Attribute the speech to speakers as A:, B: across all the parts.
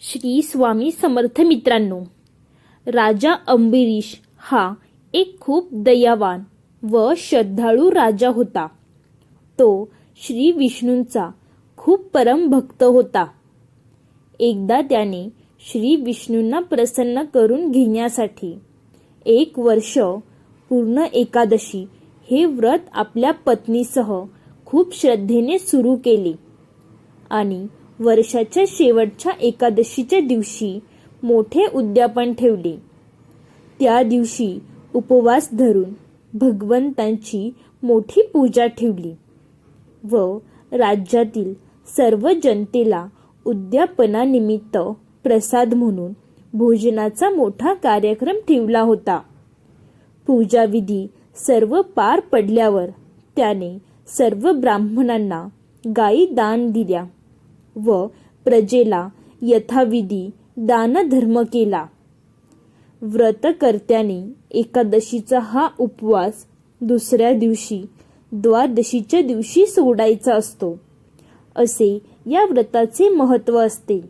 A: श्री स्वामी समर्थ मित्रांनो राजा अंबरीश हा एक खूप दयावान व श्रद्धाळू राजा होता. तो श्री विष्णूंचा खूप परम भक्त होता. एकदा त्याने श्री विष्णूंना प्रसन्न करून घेण्यासाठी एक वर्ष पूर्ण एकादशी हे व्रत आपल्या पत्नीसह खूप श्रद्धेने सुरू केले आणि वर्षाच्या शेवटच्या एकादशीच्या दिवशी मोठे उद्यापन ठेवले. त्या दिवशी उपवास धरून भगवंतांची मोठी पूजा ठेवली व राज्यातील सर्व जनतेला उद्यापनानिमित्त प्रसाद म्हणून भोजनाचा मोठा कार्यक्रम ठेवला होता. पूजाविधी सर्व पार पडल्यावर त्याने सर्व ब्राह्मणांना गायी दान दिल्या. व प्रजेला यथाविधी दानधर्म केला. व्रतकर्त्याने एकादशीचा हा उपवास दुसऱ्या दिवशी द्वादशीच्या दिवशी सोडायचा असतो. असे या व्रताचे महत्त्व असते.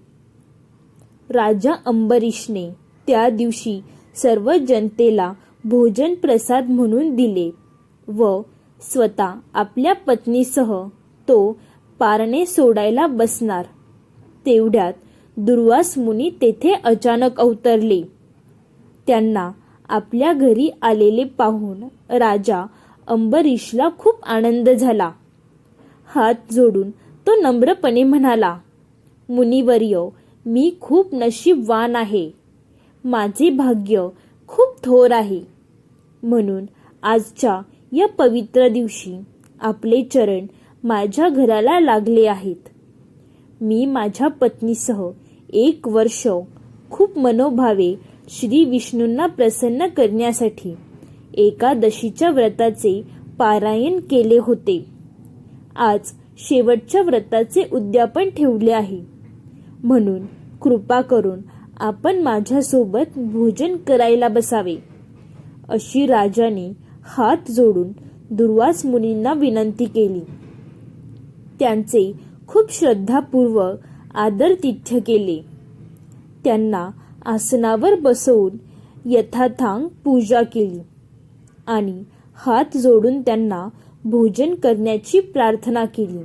A: राजा अंबरीशने त्या दिवशी सर्व जनतेला भोजन प्रसाद म्हणून दिले व स्वतः आपल्या पत्नीसह तो पारणे सोडायला बसणार. तेवढ्यात दुर्वास मुनी तेथे अचानक अवतरले. त्यांना आपल्या घरी आलेले पाहून राजा अंबरीशला खूप आनंद झाला. हात जोडून तो नम्रपणे म्हणाला मुनिवर्य मी खूप नशीबवान आहे. माझे भाग्य खूप थोर आहे. म्हणून आजच्या या पवित्र दिवशी आपले चरण माझ्या घराला लागले आहेत. मी माझ्या पत्नीसह एक वर्ष खूप मनोभावे श्री विष्णूंना प्रसन्न करण्यासाठी एकादशीच्या व्रताचे पारायण केले होते. आज शेवटच्या व्रताचे उद्यापन ठेवले आहे. म्हणून कृपा करून आपण माझ्यासोबत भोजन करायला बसावे. अशी राजाने हात जोडून दुर्वास मुनींना विनंती केली. त्यांचे खूप श्रद्धापूर्वक आदरतिथ्य केले. त्यांना आसनावर बसवून यथाथांग पूजा केली आणि हात जोडून त्यांना भोजन करण्याची प्रार्थना केली.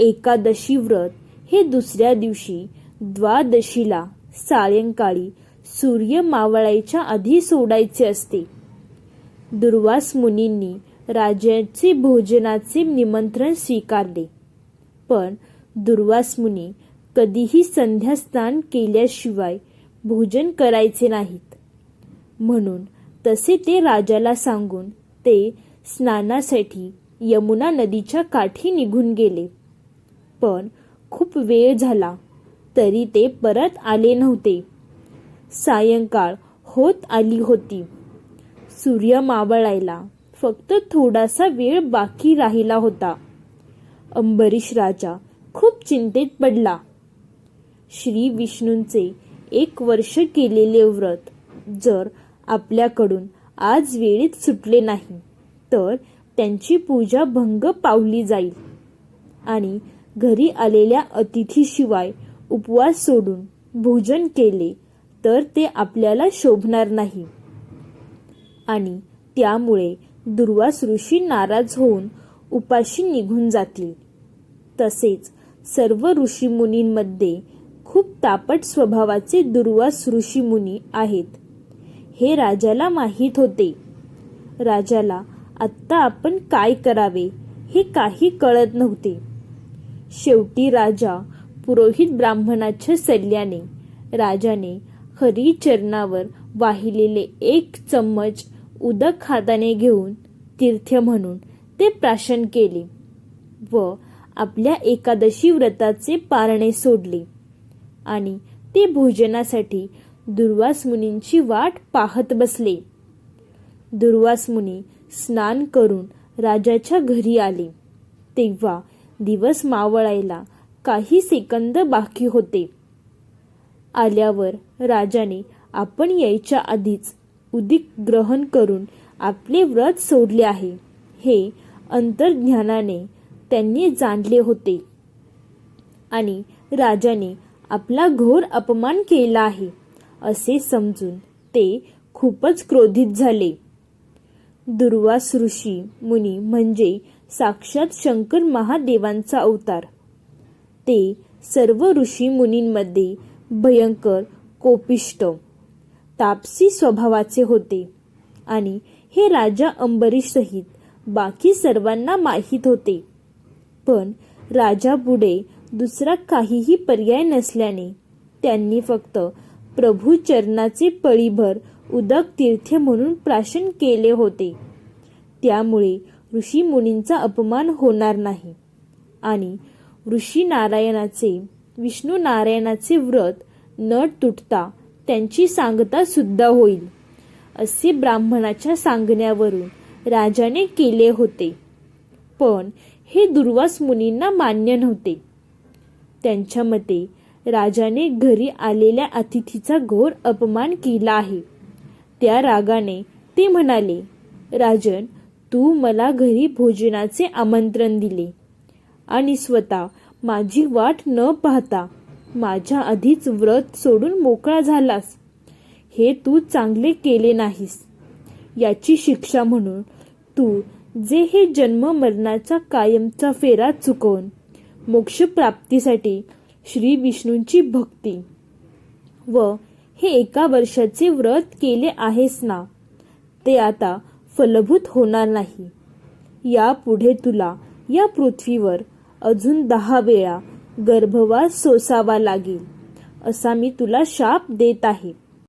A: एकादशी व्रत हे दुसऱ्या दिवशी द्वादशीला सायंकाळी सूर्य मावळायच्या आधी सोडायचे असते. दुर्वास मुनींनी राजाचे भोजनाचे निमंत्रण स्वीकारले. पण दुर्वास मुनी कधीही संध्यास्नान केल्याशिवाय भोजन करायचे नाहीत. म्हणून तसे ते राजाला सांगून ते स्नानासाठी यमुना नदीच्या काठी निघून गेले. पण खूप वेळ झाला तरी ते परत आले नव्हते. सायंकाळ होत आली होती. सूर्य मावळायला फक्त थोडासा वेळ बाकी राहिला होता. अंबरीश राजा खूप चिंतेत पडला. श्री विष्णूंचे एक वर्ष केलेले व्रत जर आपल्याकडून आज वेळेत सुटले नाही तर त्यांची पूजा भंग पावली जाईल. आणि घरी आलेल्या अतिथीशिवाय उपवास सोडून भोजन केले तर ते आपल्याला शोभणार नाही. आणि त्यामुळे दुर्वास ऋषी नाराज होऊन उपाशी निघून जातील. तसेच सर्व ऋषीमुनींमध्ये खूप तापट स्वभावाचे दुर्वास ऋषीमुनी आहेत. हे राजाला माहीत होते. राजाला आत्ता आपण काय करावे हे काही कळत नव्हते. शेवटी राजा पुरोहित ब्राह्मणाच्या सल्ल्याने राजाने हरिचरणावर वाहिलेले एक चम्मच उदक हाताने घेऊन तीर्थ म्हणून ते प्राशन केले व आपल्या एकादशी व्रताचे पारणे सोडले. आणि ते भोजनासाठी दुर्वास मुनींची वाट पाहत बसले. दुर्वास मुनी स्नान करून राजाच्या घरी आले. तेव्हा दिवस मावळायला काही सेकंद बाकी होते. आल्यावर राजाने आपण यायच्या आधीच उदिक ग्रहण करून आपले व्रत सोडले आहे. हे अंतर्ज्ञानाने त्यांनी जाणले होते. आणि राजाने आपला घोर अपमान केला आहे असे समजून ते खूपच क्रोधित झाले. दुर्वास ऋषी मुनी म्हणजे साक्षात शंकर महादेवांचा अवतार. ते सर्व ऋषी मुनींमध्ये भयंकर कोपिष्ट तापसी स्वभावाचे होते. आणि हे राजा अंबरीश सहित बाकी सर्वांना माहीत होते. पण राजापुढे दुसरा काहीही पर्याय नसल्याने त्यांनी फक्त प्रभू चरणाचे पळीभर उदक तीर्थ म्हणून प्राशन केले होते. त्यामुळे ऋषी मुनींचा अपमान होणार नाही. आणि ऋषी नारायणाचे विष्णू नारायणाचे व्रत न तुटता त्यांची सांगता सुद्धा होईल असे ब्राह्मणाच्या सांगण्यावरून राजाने केले होते. पण हे दुर्वास मुनींना मान्य नव्हते. त्यांच्या मते राजाने घरी आलेल्या अतिथीचा घोर अपमान केला आहे. त्या रागाने ते म्हणाले राजन तू मला घरी भोजनाचे आमंत्रण दिले आणि स्वतः माझी वाट न पाहता माझ्या आधीच व्रत सोडून मोकळा झालास. हे तू चांगले केले नाहीस. याची शिक्षा म्हणून तू जे हे जन्म मरणाचा कायमचा फेरा चुकवून मोक्षप्राप्तीसाठी श्री विष्णूंची भक्ती व हे एका वर्षाचे व्रत केले आहेस ना ते आता फलभूत होणार नाही. यापुढे तुला या पृथ्वीवर अजून दहा वेळा गर्भवास सोसावा लागेल असा मी तुला शाप देत आहे.